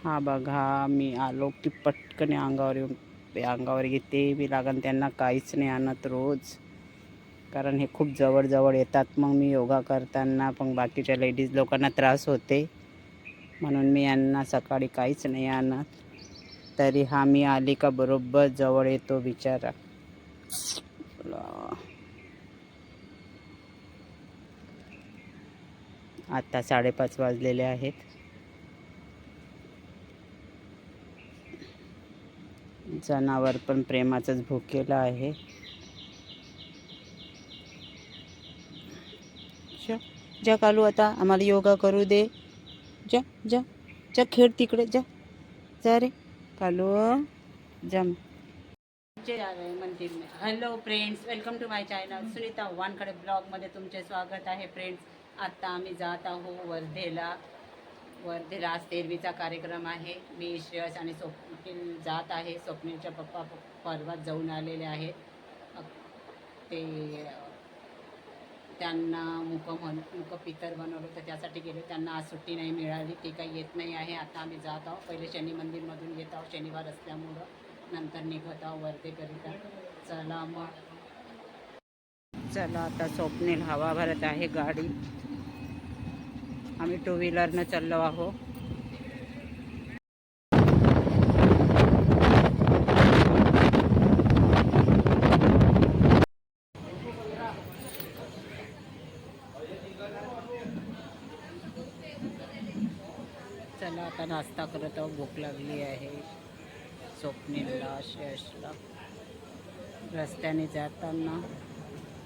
हा बघा मी आलो की पटकन अंगावर येऊन अंगावर घेते बी लागन त्यांना काहीच नाही आणत रोज. कारण हे खूप जवळजवळ येतात मग मी योगा करताना पण बाकीच्या लेडीज लोकांना त्रास होते. म्हणून मी यांना सकाळी काहीच नाही आणत. तरी हा मी आली का बरोबर जवळ येतो बिचारा. आता साडेपाच वाजलेले आहेत. जनावर पण प्रेमाचंच भुकेलं आहे. जा जा कालू आता आम्हाला योगा करू दे. जा जा जा खेळ तिकडे जा. जा रे. कालू जा. मंदिर में hello friends welcome to my channel Sunita Wankhede ब्लॉगमध्ये तुमचे स्वागत आहे फ्रेंड्स आत्ता आम्ही जात आहो वर्धेला. वर्धेला आज तेरवीचा कार्यक्रम आहे. मी श्रेयस आणि स्वप्नील जात आहे. स्वप्नीलच्या पप्पा पर्वात जाऊन आलेले आहेत. ते त्यांना मुक म्हण मुक पितर बनवलं तर त्यासाठी गेले. त्यांना आज सुट्टी नाही मिळाली. ते काही येत नाही आहे. आता आम्ही जात आहोत. पहिले शनी मंदिरमधून येत आहोत. शनिवार असल्यामुळं. नंतर निघत आहोत वर्धेकरिता चला मग. चला आता स्वप्नील हवा भरत आहे. गाडी आम्ही टू व्हीलरनं चाललो आहो चला आता नाश्ता करत आहोत. भूक लागली आहे. स्वप्नीला श्रेयसला. रस्त्याने जाताना